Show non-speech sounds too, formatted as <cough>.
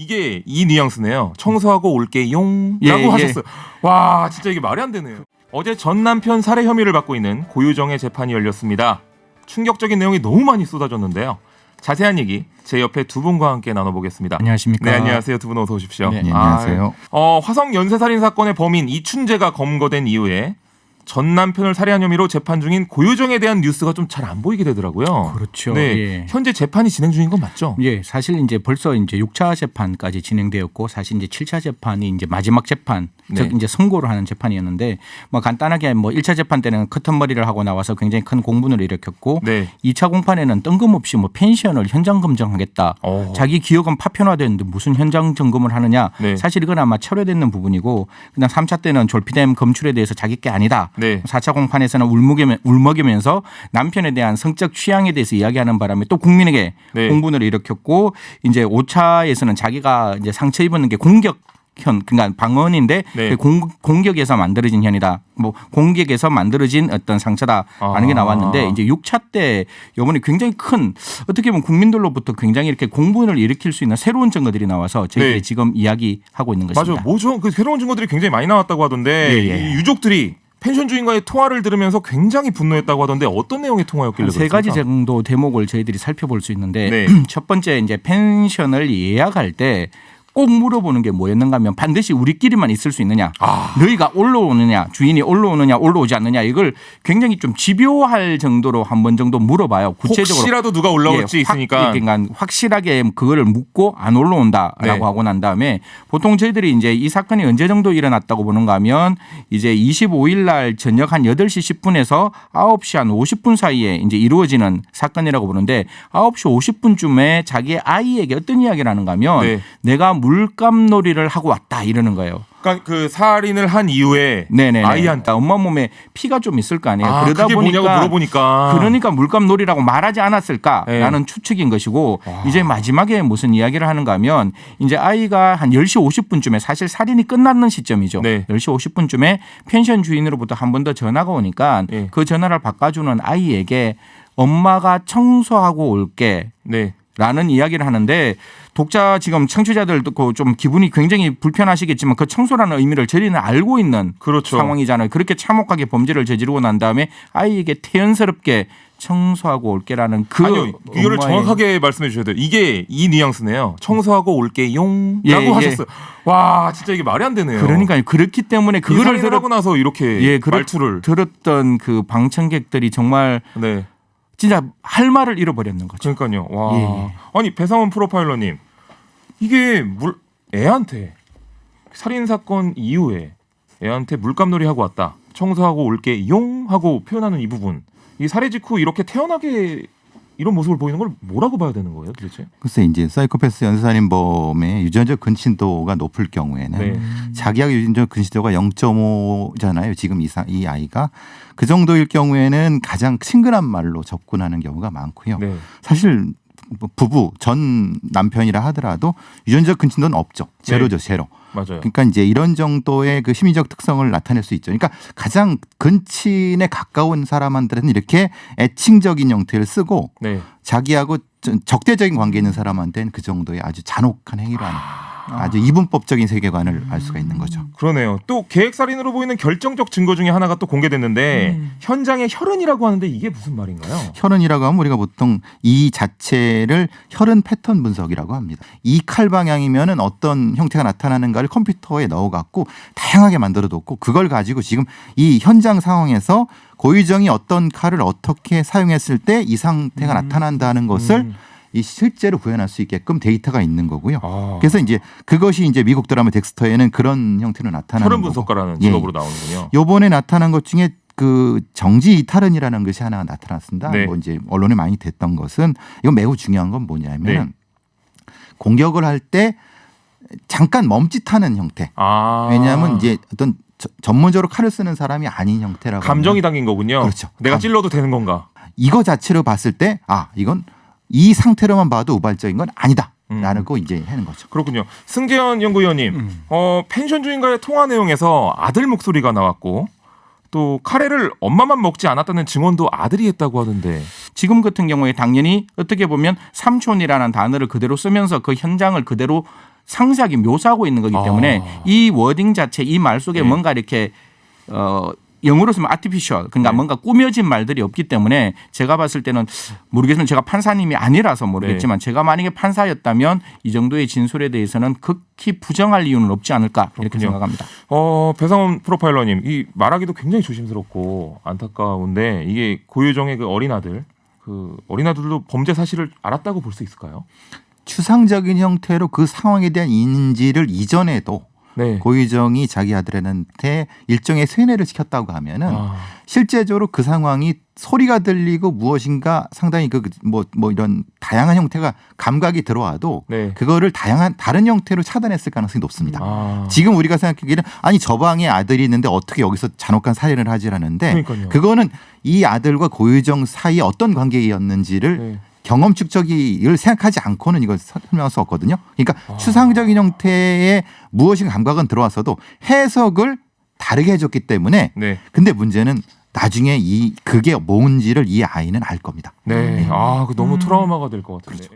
이게 이 뉘앙스네요. 청소하고 올게용 예, 라고 예. 하셨어요. 와 진짜 이게 말이 안 되네요. 어제 전 남편 살해 혐의를 받고 있는 고유정의 재판이 열렸습니다. 충격적인 내용이 너무 많이 쏟아졌는데요. 자세한 얘기 제 옆에 두 분과 함께 나눠보겠습니다. 안녕하십니까. 네 안녕하세요 두 분 어서 오십시오. 네, 예, 아, 안녕하세요. 어, 화성 연쇄살인 사건의 범인 이춘재가 검거된 이후에 전 남편을 살해한 혐의로 재판 중인 고유정에 대한 뉴스가 좀 잘 안 보이게 되더라고요. 그렇죠. 네, 예. 현재 재판이 진행 중인 건 맞죠? 예, 사실 이제 벌써 이제 6차 재판까지 진행되었고 사실 이제 7차 재판이 이제 마지막 재판, 네. 즉 이제 선고를 하는 재판이었는데 뭐 간단하게 뭐 1차 재판 때는 커튼머리를 하고 나와서 굉장히 큰 공분을 일으켰고 네. 2차 공판에는 뜬금없이 뭐 펜션을 현장 검증하겠다. 어. 자기 기억은 파편화됐는데 무슨 현장 점검을 하느냐. 네. 사실 이건 아마 철회되는 부분이고 그다음 3차 때는 졸피뎀 검출에 대해서 자기 게 아니다. 네. 4차 공판에서는 울먹이며, 울먹이면서 남편에 대한 성적 취향에 대해서 이야기하는 바람에 또 국민에게 네. 공분을 일으켰고 이제 5차에서는 자기가 이제 상처 입었는 게 공격 현 그러니까 방언인데 네. 그 공, 공격에서 만들어진 현이다. 뭐 공격에서 만들어진 어떤 상처다 하는 게 아. 나왔는데 이제 6차 때 요번에 굉장히 큰 어떻게 보면 국민들로부터 굉장히 이렇게 공분을 일으킬 수 있는 새로운 증거들이 나와서 저희들이 네. 지금 이야기하고 있는 것입니다. 맞아요. 뭐죠? 그 새로운 증거들이 굉장히 많이 나왔다고 하던데 예, 예. 이 유족들이 펜션 주인과의 통화를 들으면서 굉장히 분노했다고 하던데 어떤 내용의 통화였길래 한세 가지? 정도 대목을 저희들이 살펴볼 수 있는데 네. <clears throat> 첫 번째 이제 펜션을 예약할 때 꼭 물어보는 게 뭐였는가 하면 반드시 우리끼리만 있을 수 있느냐 아. 너희가 올라오느냐 주인이 올라오느냐 올라오지 않느냐 이걸 굉장히 좀 집요할 정도로 한 번 정도 물어봐요 구체적으로 혹시라도 누가 올라올지 예, 확- 있으니까 그러니까 확실하게 그거를 묻고 안 올라온다라고 네. 하고 난 다음에 보통 저희들이 이제 이 사건이 언제 정도 일어났다고 보는가 하면 이제 25일 날 저녁 한 8시 10분에서 9시 한 50분 사이에 이제 이루어지는 사건이라고 보는데 9시 50분쯤에 자기 아이에게 어떤 이야기를 하는가 하면 네. 내가 물감놀이를 하고 왔다 이러는 거예요. 그러니까 그 살인을 한 이후에 네네. 아이한테 엄마 몸에 피가 좀 있을 거 아니에요. 아, 그러다 보니까 물어보니까 그러니까 물감놀이라고 말하지 않았을까라는 네. 추측인 것이고 이제 마지막에 무슨 이야기를 하는가 하면 이제 아이가 한 10시 50분쯤에 사실 살인이 끝났는 시점이죠. 네. 10시 50분쯤에 펜션 주인으로부터 한 번 더 전화가 오니까 네. 그 전화를 바꿔주는 아이에게 엄마가 청소하고 올게 네. 라는 이야기를 하는데 독자 지금 청취자들 듣고 좀 기분이 굉장히 불편하시겠지만 그 청소라는 의미를 저희는 알고 있는 그렇죠. 상황이잖아요. 그렇게 참혹하게 범죄를 저지르고 난 다음에 아이에게 태연스럽게 청소하고 올게라는 그 아니요 이거를 정확하게 말씀해 주셔야 돼요. 이게 이 뉘앙스네요. 청소하고 올게용라고 예, 예. 하셨어요. 와 진짜 이게 말이 안 되네요. 그러니까 그렇기 때문에 그거를 그거를 들었, 하고 나서 이렇게 예, 말투를 들었던 그 방청객들이 정말 네. 진짜 할 말을 잃어버렸는 거죠. 그러니까요. 와. 예, 예. 아니 배상원 프로파일러님 이게 물 애한테 살인 사건 이후에 애한테 물감놀이 하고 왔다. 청소하고 올게 용 하고 표현하는 이 부분. 이 살해 직후 이렇게 태연하게 이런 모습을 보이는 걸 뭐라고 봐야 되는 거예요, 도대체? 글쎄 이제 사이코패스 연쇄살인범의 유전적 근친도가 높을 경우에는 네. 자기하고 유전적 근친도가 0.5잖아요. 지금 이, 사, 이 아이가 그 정도일 경우에는 가장 친근한 말로 접근하는 경우가 많고요. 네. 사실 뭐 부부 전 남편이라 하더라도 유전적 근친도는 없죠. 제로죠, 제로. 맞아요. 그러니까 이제 이런 정도의 그 심리적 특성을 나타낼 수 있죠. 그러니까 가장 근친에 가까운 사람한테는 이렇게 애칭적인 형태를 쓰고 네. 자기하고 저- 적대적인 관계 있는 사람한테는 그 정도의 아주 잔혹한 행위로 하는 아주 이분법적인 세계관을 알 수가 있는 거죠. 그러네요. 또 계획 살인으로 보이는 결정적 증거 중에 하나가 또 공개됐는데 음. 현장에 혈흔이라고 하는데 이게 무슨 말인가요? 혈흔이라고 하면 우리가 보통 이 자체를 혈흔 패턴 분석이라고 합니다. 이 칼 방향이면은 어떤 형태가 나타나는가를 컴퓨터에 넣어갖고 다양하게 만들어뒀고 그걸 가지고 지금 이 현장 상황에서 고유정이 어떤 칼을 어떻게 사용했을 때 이 상태가 나타난다는 것을 음. 이 실제로 구현할 수 있게끔 데이터가 있는 거고요. 아. 그래서 이제 그것이 이제 미국 드라마 덱스터에는 그런 형태로 나타나는 거고. 분석가라는 예, 직업으로 나오는군요. 요번에 나타난 것 중에 그 정지 이탈은이라는 것이 하나 나타났습니다. 네. 뭐 이제 언론에 많이 됐던 것은 이건 매우 중요한 건 뭐냐면 네. 은 공격을 할 때 잠깐 멈칫하는 형태. 아. 왜냐하면 이제 어떤 저- 전문적으로 칼을 쓰는 사람이 아닌 형태라고 감정이 하면 담긴 거군요. 그렇죠. 내가 감- 찔러도 되는 건가? 이거 자체로 봤을 때 아 이건 이 상태로만 봐도 우발적인 건 아니다. 음. 라는 거 이제 하는 거죠. 그렇군요. 승재현 연구위원님, 음. 어, 펜션 주인과의 통화 내용에서 아들 목소리가 나왔고 또 카레를 엄마만 먹지 않았다는 증언도 아들이 했다고 하던데. 지금 같은 경우에 당연히 어떻게 보면 삼촌이라는 단어를 그대로 쓰면서 그 현장을 그대로 상세하게 묘사하고 있는 거기 때문에 아. 이 워딩 자체 이 말 속에 네. 뭔가 이렇게 어 영어로 쓰면 artificial 그러니까 네. 뭔가 꾸며진 말들이 없기 때문에 제가 봤을 때는 모르겠지만 제가 판사님이 아니라서 모르겠지만 제가 만약에 판사였다면 이 정도의 진술에 대해서는 극히 부정할 이유는 없지 않을까 이렇게 그렇군요. 생각합니다. 어, 배상훈 프로파일러님, 이 말하기도 굉장히 조심스럽고 안타까운데 이게 고유정의 그 어린 아들, 그 어린 아들도 범죄 사실을 알았다고 볼 수 있을까요? 추상적인 형태로 그 상황에 대한 인지를 이전에도 네. 고유정이 자기 아들한테 일종의 세뇌를 시켰다고 하면은 아, 실제적으로 그 상황이 소리가 들리고 무엇인가 상당히 그뭐뭐 이런 다양한 형태가 감각이 들어와도 네. 그거를 다양한 다른 형태로 차단했을 가능성이 높습니다. 아, 지금 우리가 생각하기에는 아니 저 방에 아들이 있는데 어떻게 여기서 잔혹한 살인을 하지라는데. 그거는 이 아들과 고유정 사이에 어떤 관계였는지를 네. 경험 축적이를 생각하지 않고는 이걸 설명할 수 없거든요. 그러니까 아. 추상적인 형태의 무엇인 감각은 들어왔어도 해석을 다르게 해줬기 때문에 네. 근데 문제는 나중에 이 그게 뭔지를 이 아이는 알 겁니다. 네. 아, 그 너무 트라우마가 될 것 같은데.